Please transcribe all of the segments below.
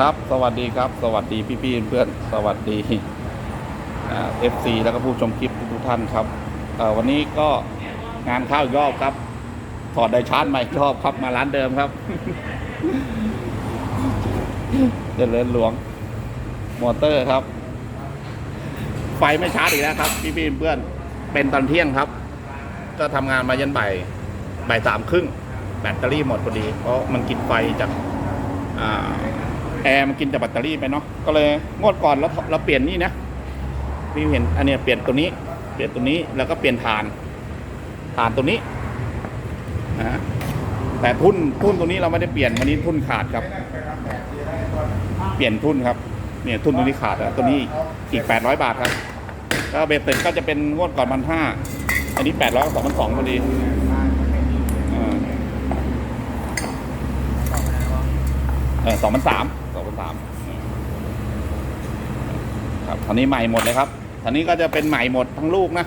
ครับ สวัสดีครับ สวัสดีพี่ๆเพื่อนสวัสดีเอฟซีแล้วก็ผู้ชมคลิปทุกท่านครับวันนี้ก็งานเข้าอีกรอบครับถอดไดชาร์จใหม่อีกรอบครับมาร้านเดิมครับเจริญหลวง มอเตอร์ครับ ไฟไม่ชาร์จอีกแล้วครับ พี่ๆเพื่อนเป็นตอนเที่ยงครับ ก็ทำงานมายันบ่ายบ่ายสามครึ่งแบตเตอรี่หมดพอดี เพราะมันกินไฟจาก แอร์มันกินจากแบตเตอรี่ไปเนาะก็เลยงวดก่อนเราเราเปลี่ยนนี่นะพี่เห็นอันเนี้ยเปลี่ยนตัวนี้ เปลี่ยนตัวนี้แล้วก็เปลี่ยนฐานฐานตัวนี้นะแต่ทุนทุนตัวนี้เราไม่ได้เปลี่ยนวันนี้ทุนขาดครับ เปลี่ยนทุนครับเนี่ยทุนตัวนี้ขาดแล้วตัวนี้อีกอีกแปดร้อยบาทครับก็เบสเสร็จก็จะเป็นงวดก่อนพันห้าอันนี้แปดร้อยสองพันสองพอดีเออสองพันสาม สองพันสามครับตอนนี้ใหม่หมดเลยครับตอนนี้ก็จะเป็นใหม่หมดทั้งลูกนะ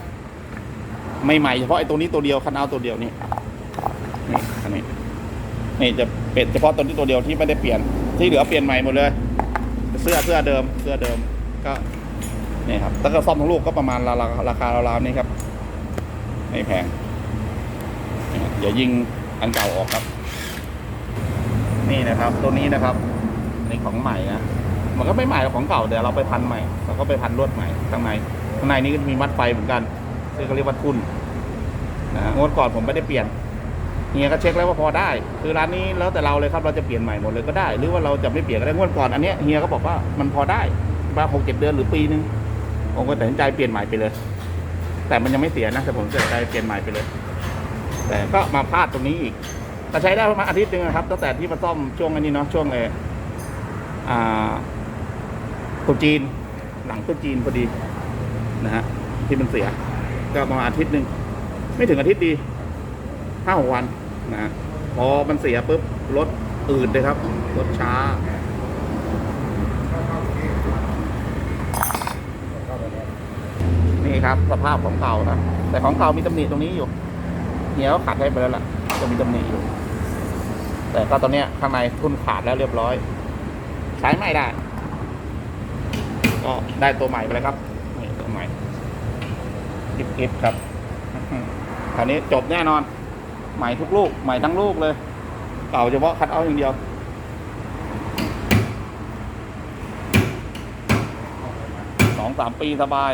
ไม่ใหม่เฉพาะไอ้ตัวนี้ตัวเดียวคันเอาตัวเดียวนี่นี่อันนี้นี่จะเป็นเฉพาะตัวนี้ตัวเดียวที่ไม่ได้เปลี่ยน ที่เหลือเปลี่ยนใหม่หมดเลย เสื้อเสื้อเดิม เสื้อเดิมก็นี่ครับแล้วก็ซ่อมทั้งลูกก็ประมาณราราราคาราวๆนี้ครับ ไม่แพงเดี๋ยวยิงอันเก่าออกครับ นี่นะครับ ตัวนี้นะครับ นี่ของใหม่นะมันก็ไม่ใหม่ของเก่าเดี๋ยวเราไปพันใหม่เราก็ไปพันลวดใหม่ข้างในข้างในนี้ก็จะมีมัดไฟเหมือนกันซึ่งเขาเรียกว่าทุ่นนะงวดก่อนผมไม่ได้เปลี่ยนเฮียก็เช็คแล้วว่าพอได้ คือร้านนี้แล้วแต่เราเลยครับเราจะเปลี่ยนใหม่หมดเลยก็ได้ หรือว่าเราจะไม่เปลี่ยนก็ได้งวดก่อนอันเนี้ยเฮียก็บอกว่ามันพอได้มาหกเจ็ดเดือนหรือปีนึงผมก็ตัดสินใจเปลี่ยนใหม่ไปเลย แต่มันยังไม่เสียนะแต่ผมตัดสินใจเปลี่ยนใหม่ไปเลย แต่ก็มาพลาดตรงนี้อีกแต่ใช้ได้ประมาณอาทิตย์นึงนะครับตั้งแต่ที่มาซ่อมช่วงอันนี้เนาะช่วงเอ ตุจีน หลังตุจีนพอดีนะฮะที่มันเสีย ก็ประมาณอาทิตย์หนึ่งไม่ถึงอาทิตย์ดีห้าหกวันนะ พอมันเสียปุ๊บรถอืดเลยครับรถช้านี่ครับสภาพของเก่านะแต่ของเก่ามีตำหนิตรงนี้อยู่เหี่ยวขาดให้ไปแล้วล่ะ จะมีตำหนิอยู่ แต่ก็ตอนเนี้ยข้างในทุนขาดแล้วเรียบร้อย ใช้ไม่ได้ ก็ได้ตัวใหม่ไปเลยครับนี่ตัวใหม่กิฟกิฟครับคราวนี้จบแน่นอน ใหม่ทุกลูก ใหม่ทั้งลูกเลยเก่าเฉพาะคัดเอาท์อย่างเดียวสองสามปีสบาย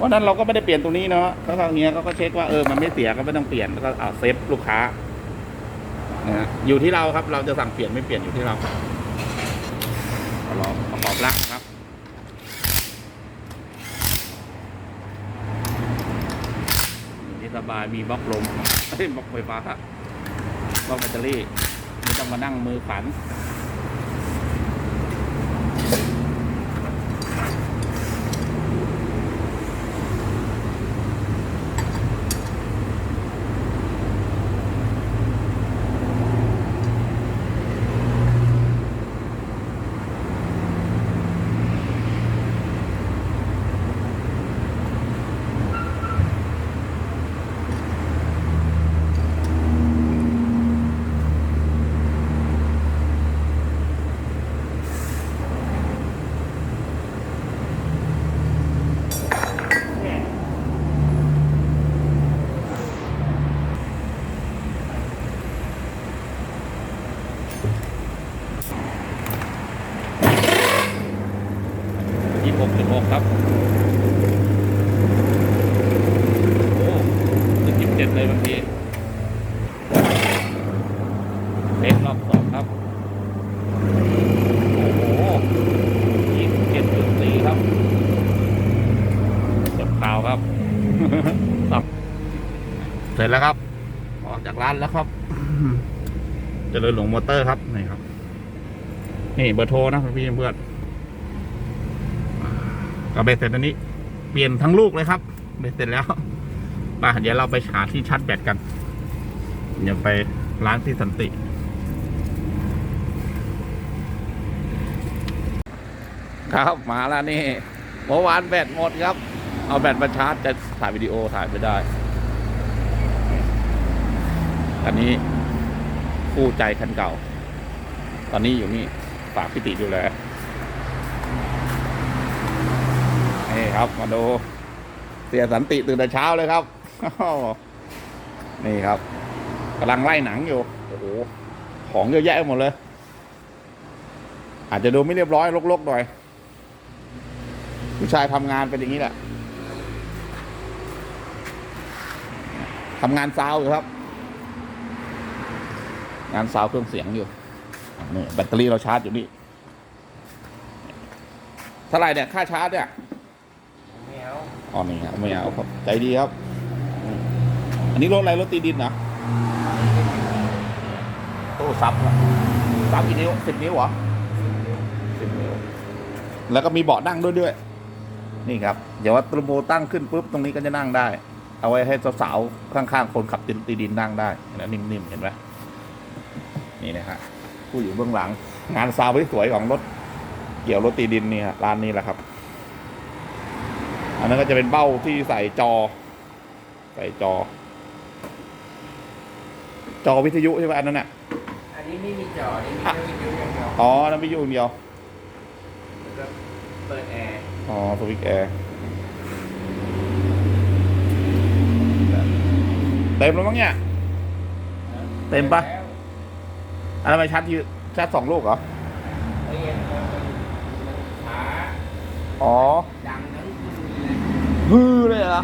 วันนั้นเราก็ไม่ได้เปลี่ยนตรงนี้เนาะเขาทางเฮียเขาก็เช็คว่าเออมันไม่เสียก็ไม่ต้องเปลี่ยนแล้วก็เอาเซฟลูกค้านะฮะอยู่ที่เราครับ เราจะสั่งเปลี่ยนไม่เปลี่ยนอยู่ที่เรา ลักครับ นี่สบายมีบล็อกลมบล็อกไฟฟ้าบล็อกแบตเตอรี่ไม่ต้องมานั่งมือขัน ยี่หกจุดหกครับโอ้จะยี่สิบเจ็ดเลยบางทีเล็กรอบสองครับ โอ้โหยี่สิบเจ็ดจุดสี่ครับเจ็บขาวครับครับเสร็จแล้วครับ ออกจากร้านแล้วครับเจริญหลวงมอเตอร์ครับ นี่ครับ นี่เบอร์โทรนะพี่เพื่อน ก็เบ็ดเสร็จอันนี้ เปลี่ยนทั้งลูกเลยครับเบ็ดเสร็จแล้วมาเดี๋ยวเราไปหาที่ชาร์จแบตกันเดี๋ยวไปร้านที่สันติ ครับมาแล้วนี่เมื่อวานแบตหมดครับ เอาแบตมาชาร์จจะถ่ายวิดีโอถ่ายไม่ได้ อันนี้คู่ใจคันเก่า ตอนนี้อยู่นี่ฝากพิติดูแลนี่ ครับ มาดูเสียสันติตื่นแต่เช้าเลยครับ นี่ครับกำลังไล่หนังอยู่ โอ้โห ของเยอะแยะหมดเลย อาจจะดูไม่เรียบร้อยรกๆหน่อย ผู้ชายทำงานเป็นอย่างนี้แหละทำงานซาวอยู่ครับ งานซาวเครื่องเสียงอยู่นี่แบตเตอรี่เราชาร์จอยู่นี่เท่าไรเนี่ย ค่าชาร์จเนี่ย อาอ๋อนี่ครับไม่เอาครับ ใจดีครับ อันนี้รถอะไรรถตีดินนะโอ้ซับละซับกี่นิ้วสิบนิ้วเหรอสิบนิ้ว แล้วก็มีเบาะนั่งด้วยด้วย นี่ครับเดี๋ยวว่าตรโบตั้งขึ้นปุ๊บตรงนี้ก็จะนั่งได้ เอาไว้ให้สาวๆข้างๆ คนขับตีดินนั่งได้แล้วนิ่มๆเห็นไหมนี่นะฮะผู้อยู่เบื้องหลัง งานซาวด์ที่สวยของรถเกี่ยวรถตีดินนี่ฮะร้านนี้แหละครับ อันนั้นก็จะเป็นเบ้าที่ใส่จอ ใส่จอ จอวิทยุใช่ไหมอันนั้นน่ะ อันนี้ไม่มีจอนี่มีแค่วิทยุอย่างเดียวอ๋อนั่นวิทยุอย่างเดียว แล้วก็เปิดแอร์ อ๋อสวิตช์แอร์เต็มแล้วมั้งเนี่ยเต็มปะแล้วอันนั้นไปชาร์จที่ชาร์จสองลูกเหรอเอ้ยมันมันมันช้าอ๋อ ดังทั้งคืนเลย ฮือเลยเหรอ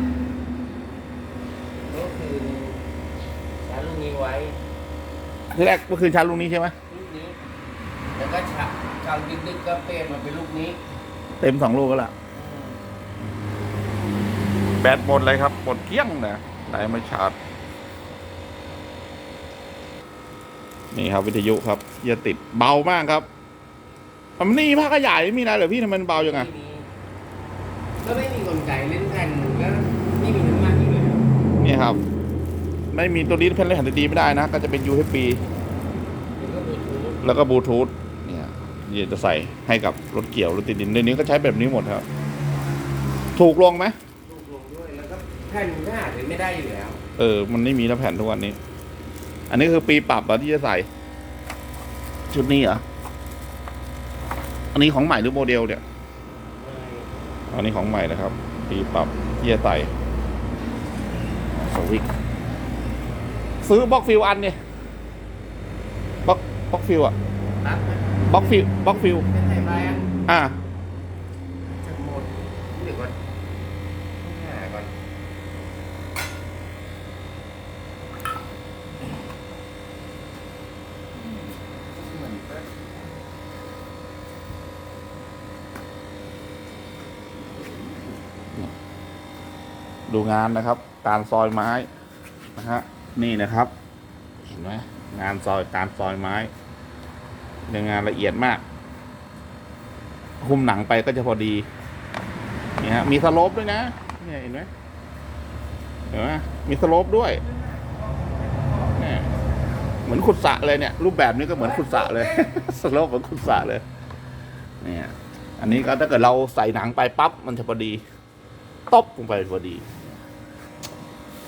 ก็คือชาร์จลูกนี้ไว้ที่แรกเมื่อคืนชาร์จลูกนี้ใช่ไหมลูกนี้แล้วก็ชาร์จกลางดึกๆก็เปลี่ยนมาเป็นลูกนี้เต็มสองลูกก็ละแบตหมดเลยครับ หมดเกลี้ยงนะไหนไม่ชาร์จ นี่ครับวิทยุครับเยียติดเบามากครับมันนี่ภาคขยายไม่มีอะไรเหรอพี่ทำไมมันเบาจังไงไม่มีก็ไม่มีกลไกเล่นแผ่นก็ไม่มีน้ำมันอยู่เลย เนี่ย ครับ ไม่มีตัวนี้เพนเล่นหันดีไม่ได้นะ ก็จะเป็น USB แล้วก็บลูทูธแล้วก็บลูทูธเนี่ยเดี๋ยวจะใส่ให้กับรถเกี่ยวรถติดดินในนี้ก็ใช้แบบนี้หมดครับ ถูกลงไหมลูกลงด้วยแล้วก็แผ่นก็หาซื้อไม่ได้อยู่แล้ว เออ มันไม่มีแล้วแผ่นทุกวันนี้ อันนี้คือปีปรับอะที่จะใส่ ชุดนี้เหรออันนี้ของใหม่หรือโมเดลเนี่ยอันนี้ของใหม่นะครับ ปีปรับที่จะใส่ สวิกซื้อบล็อกฟิลอันเนี่ยบล็อกบล็อกฟิลอะตัดไหมบล็อกฟิลบล็อกฟิลเป็นไงไปอะอ่า จะหมดเดี๋ยวก่อนหาก่อน ดูงานนะครับ การซอยไม้นะฮะนี่นะครับ เห็นไหมงานซอยการซอยไม้เป็นงานละเอียดมากหุ้มหนังไปก็จะพอดีนี่ฮะมีสโลปด้วยนะเนี่ยเห็นไหมเห็นไหมมีสโลปด้วยเนี่ยเหมือนขุดสระเลยเนี่ย รูปแบบนี้ก็เหมือนขุดสระเลย สโลปเหมือนขุดสระเลยเนี่ยอันนี้ก็ถ้าเกิดเราใส่หนังไปปั๊บมันจะพอดีตบลงไปพอดี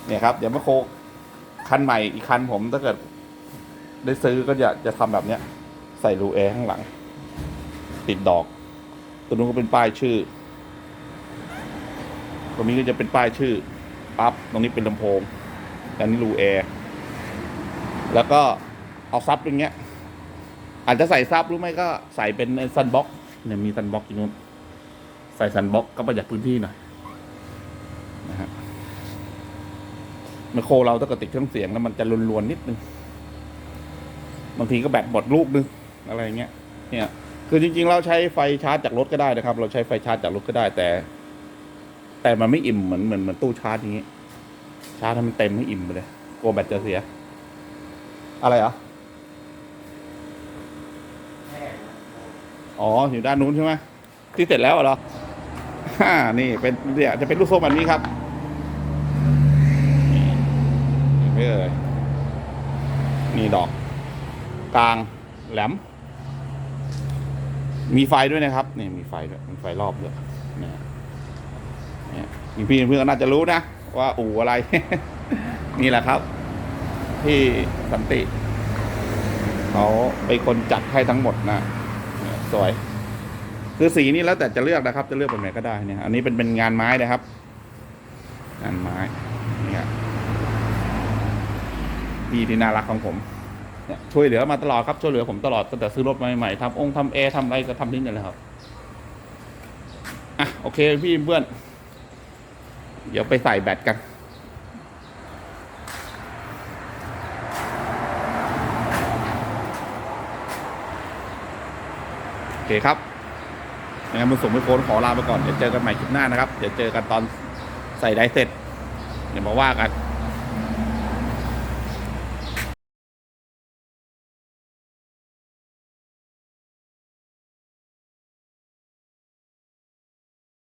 เนี่ยครับเดี๋ยวมาโคคันใหม่อีกคันผมถ้าเกิด ได้ซื้อก็จะจะทำแบบเนี้ย ใส่รูแอร์ข้างหลัง ติดดอก ตัวนู้นก็เป็นป้ายชื่อ ตรงนี้ก็จะเป็นป้ายชื่อปั๊บตรงนี้เป็นลำโพงอันนี้รูแอร์แล้วก็เอาซับอย่างเงี้ย อาจจะใส่ซับหรือไม่ก็ใส่เป็นซันบ็อกเนี่ยมีซันบ็อกอยู่นู้นใส่ซันบ็อกก็ประหยัดพื้นที่หน่อย นะฮะ ไมโครเราถ้าเกิดติดเครื่องเสียงแล้วมันจะรวนๆนิดนึงบางทีก็แบตหมดลูกนึงอะไรเงี้ย เนี่ย คือจริง ๆ เราใช้ไฟชาร์จจากรถก็ได้นะครับ เราใช้ไฟชาร์จจากรถก็ได้แต่ แต่มันไม่อิ่มเหมือนเหมือนเหมือนตู้ชาร์จอย่างงี้ ชาร์จให้มันเต็มให้อิ่มไปเลยกลัวแบตจะเสีย อะไรอะอ๋ออยู่ด้านนู้นใช่ไหมที่เสร็จแล้วเหรอฮ่านี่เป็นเนี่ยจะเป็นลูกโซ่แบบนี้ครับ นี่ เอ่ยนี่ดอกกลางแหลม มีไฟด้วยนะครับนี่มีไฟด้วยมีไฟรอบด้วยนี่เนี่พี่เพื่อนก็น่าจะรู้นะ ว่าอู่อะไร นี่แหละครับ ที่สันติเขาเป็นคนจัดให้ทั้งหมดนะสวย คือสีนี้แล้วแต่จะเลือกนะครับ จะเลือกแบบไหนก็ได้เนี่ยอันนี้เป็นเป็นงานไม้นะครับ งานไม้นี่ครับ พี่ที่น่ารักของผมเนี่ยช่วยเหลือมาตลอดครับช่วยเหลือผมตลอดตั้งแต่ซื้อรถมาใหม่ๆทำองค์ทำแอร์ทำอะไรก็ทำที่นี่เลยครับอะโอเคพี่เพื่อน เดี๋ยวไปใส่แบตกันโอเคครับงั้นมันส่งไปโฟนขอลาไปก่อนเดี๋ยวเจอกันใหม่คลิปหน้านะครับ เดี๋ยวเจอกันตอนใส่ได้เสร็จ เดี๋ยวมาว่ากัน